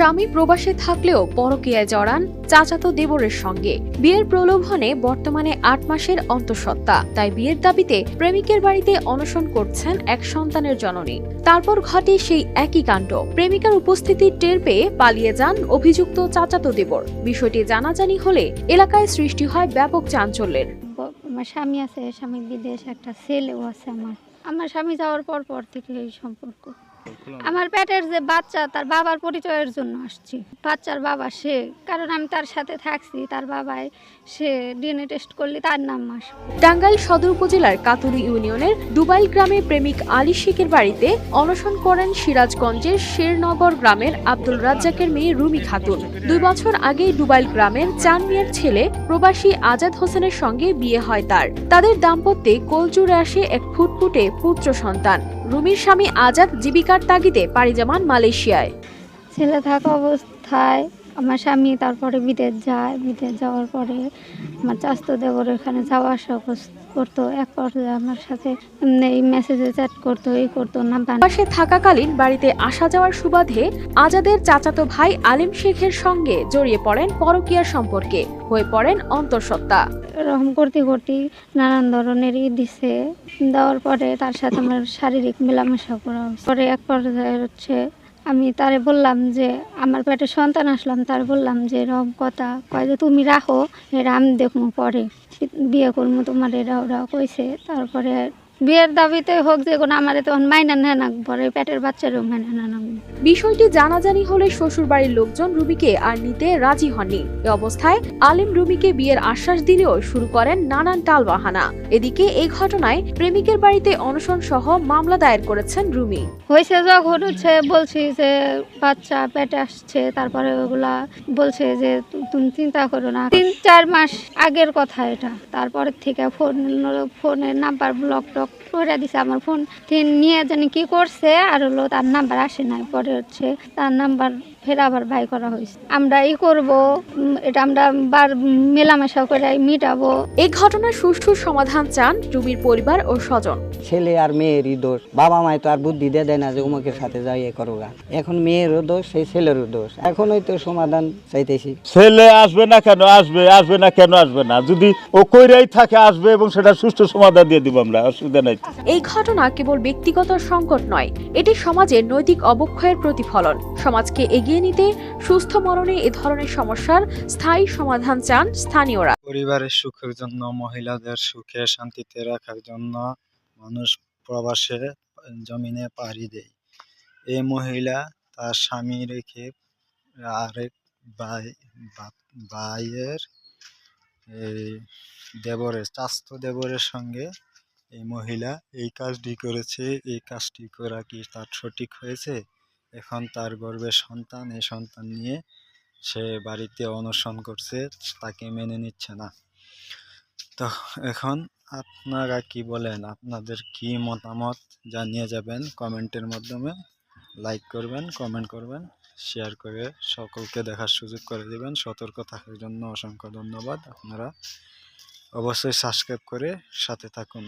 স্বামী প্রবাসে থাকলেও পরকীয়ায় জড়ান চাচাতো দেবরের সঙ্গে। বিয়ের প্রলোভনে বর্তমানে আট মাসের অন্তঃসত্ত্বা। তাই বিয়ের দাবিতে প্রেমিকের বাড়িতে অনশন করছেন এক সন্তানের জননী। তারপর ঘটে সেই একই কাণ্ড। প্রেমিকার উপস্থিতি টের পেয়ে পালিয়ে যান অভিযুক্ত চাচাতো দেবর। বিষয়টি জানাজানি হলে এলাকায় সৃষ্টি হয় ব্যাপক চাঞ্চল্যের। স্বামী আছে, স্বামী বিদেশ একটা ছেলেও আছে আমার। আমার স্বামী যাওয়ার পর পর থেকে এই সম্পর্ক। আমার পেটের যে বাচ্চা, তার বাবার পরিচয়ের জন্য আসছি। বাচ্চার বাবা সে, কারণ আমি তার সাথে থাকছি, তার বাবাই সে ডিএনএ টেস্ট করলে তার নাম মাস। টাঙ্গাইল সদর উপজেলার কাতুরি ইউনিয়নের দুবাইল গ্রামে প্রেমিক আলী শেখের বাড়িতে অনশন করেন সিরাজগঞ্জের শেরনগর গ্রামের আব্দুল রাজ্জাকের মেয়ে রুমি খাতুন। দুই বছর আগে ডুবাইল গ্রামের চান মিয়ার ছেলে প্রবাসী আজাদ হোসেনের সঙ্গে বিয়ে হয় তার। তাদের দাম্পত্যে কোলজুড়ে আসে এক ফুটফুটে পুত্র সন্তান। রুমির স্বামী আজাদ জীবিকার তাগিদে পাড়ি জমান মালয়েশিয়ায়। ছেলে থাকা অবস্থায় আমার স্বামী তারপরে বিদেশ যায়। বিদেশ যাওয়ার পরে আমার চাস্তো দেবর এখানে যাওয়া আসা করতো এক পর্যায়ে আমার সাথে এই মেসেজে চ্যাট করতো এই করতো না পাশে থাকাকালীন বাড়িতে আসা যাওয়ার সুবাদে আজাদের চাচাতো ভাই আলিম শেখের সঙ্গে জড়িয়ে পড়েন পরকীয়ার সম্পর্কে। হয়ে পড়েন অন্তঃসত্ত্বা। এরকম করতে করতে নানান ধরনের ই দিছে। দেওয়ার পরে তার সাথে আমার শারীরিক মেলামেশা করা পরে এক পর্যায়ে হচ্ছে আমি তারে বললাম যে, আমার পেটে সন্তান আসলাম, তার বললাম যে এরকম কথা, কয় যে, তুমি রাখো, এরা আমি দেখব পরে। বিয়ে করব তোমার, এরা ওরা কইছে। তারপরে বিয়ের দাবিতে হোক যে কোনো আমার তখন মাইনা না পরে পেটের বাচ্চারও মাইনা না। বিষয়টি জানাজানি হলে শ্বশুরবাড়ির লোকজন রুমিকে আর নিতে রাজি হননি। এ অবস্থায় আলিম রুমিকে বিয়ের আশ্বাস দিলেও শুরু করেন নানান টালবাহানা। এদিকে এই ঘটনায় প্রেমিকের বাড়িতে অনশন সহ মামলা দায়ের করেছেন রুমি। হয়েছে যখন হচ্ছে বলছি যে বাচ্চা পেটে আসছে তারপরে ওগুলা বলছে যে তুমি চিন্তা করো না। তিন চার মাস আগের কথা এটা। তারপরের থেকে ফোন ফোনের নাম্বার ব্লক টক করে দিছে আমার ফোন। নিয়ে জানি কি করছে, আর হলো তার নাম্বার আসে নাই। পরে হচ্ছে তার নাম্বার ফের আবার বাই করা হয়েছে। আমরা ই করব এটা আমরা বার মেলামেশা করে মিটাবো। এই ঘটনার সুষ্ঠু সমাধান চান রুমির পরিবার ও স্বজন। ছেলে আর মেয়েরই দোষ। বাবা মায় তো আর বুদ্ধি দিয়ে দেয় না যে উমুকের সাথে যাই এ করোগা এখন মেয়েরও দোষ সেই ছেলেরও দোষ। এখনই তো সমাধান চাইতেছি। ছেলে আসবে না কেন? আসবে আসবে না কেন? আসবে না। যদি ও কইরাই থাকে আসবে এবং সেটা সুষ্ঠু সমাধান দিয়ে দিব আমরা অসুবিধা নাই। এই ঘটনা কেবল ব্যক্তিগত সংকট নয় এটি সমাজের নৈতিক অবক্ষয়ের প্রতিফলন। সমাজকে এগিয়ে নিতে সুস্থ মরণে এ ধরনের সমস্যার স্থায়ী সমাধান চান স্থানীয়রা। পরিবারের সুখের জন্য, মহিলাদের সুখে শান্তিতে রাখার জন্য মানুষ প্রবাসে জমিনে পাড়ি দেয়। এই মহিলা তার স্বামী রেখে আরেক ভাই বা- ভাইয়ের এই দেবরের, চাস্ত দেবরের সঙ্গে এই মহিলা এই কাজটি করেছে, এই কাজটি করা কি তার সঠিক হয়েছে? এখন তার গর্ভে সন্তান, এই সন্তান নিয়ে সে বাড়িতে অনশন করছে, তাকে মেনে নিচ্ছে না। তো এখন আপনারা কি বলেন? আপনাদের কি মতামত জানিয়ে যাবেন কমেন্টের মাধ্যমে। লাইক করবেন, কমেন্ট করবেন, শেয়ার করে সকলকে দেখার সুযোগ করে দেবেন। সতর্ক থাকার জন্য অসংখ্য ধন্যবাদ। আপনারা অবশ্যই সাবস্ক্রাইব করে সাথে থাকুন।